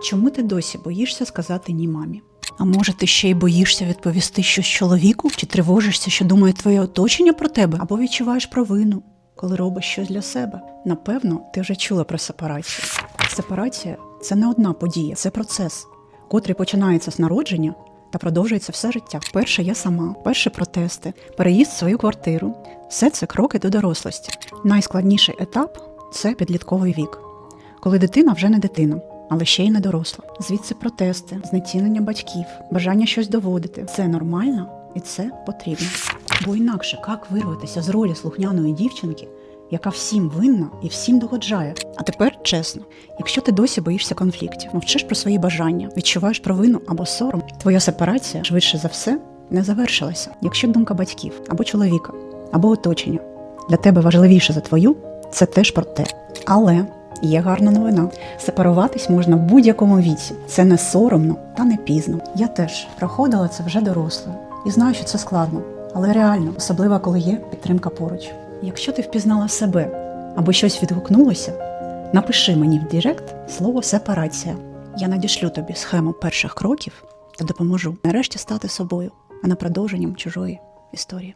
Чому ти досі боїшся сказати ні мамі? А може, ти ще й боїшся відповісти щось чоловіку? Чи тривожишся, що думає твоє оточення про тебе? Або відчуваєш провину, коли робиш щось для себе? Напевно, ти вже чула про сепарацію. Сепарація це не одна подія, це процес, котрий починається з народження та продовжується все життя. Перше я сама, перші протести, переїзд в свою квартиру. Все це кроки до дорослості. Найскладніший етап це підлітковий вік, коли дитина вже не дитина, але ще й не доросла. Звідси протести, знецінення батьків, бажання щось доводити. Це нормально і це потрібно. Бо інакше як вирватися з ролі слухняної дівчинки, яка всім винна і всім догоджає. А тепер чесно, якщо ти досі боїшся конфліктів, мовчиш про свої бажання, відчуваєш провину або сором, твоя сепарація швидше за все не завершилася. Якщо думка батьків або чоловіка, або оточення для тебе важливіше за твою, це теж про те. Але є гарна новина. Сепаруватись можна в будь-якому віці. Це не соромно та не пізно. Я теж проходила це вже дорослою і знаю, що це складно, але реально, особливо коли є підтримка поруч. Якщо ти впізнала себе або щось відгукнулося, напиши мені в Директ слово сепарація. Я надішлю тобі схему перших кроків та допоможу нарешті стати собою, а не продовженням чужої історії.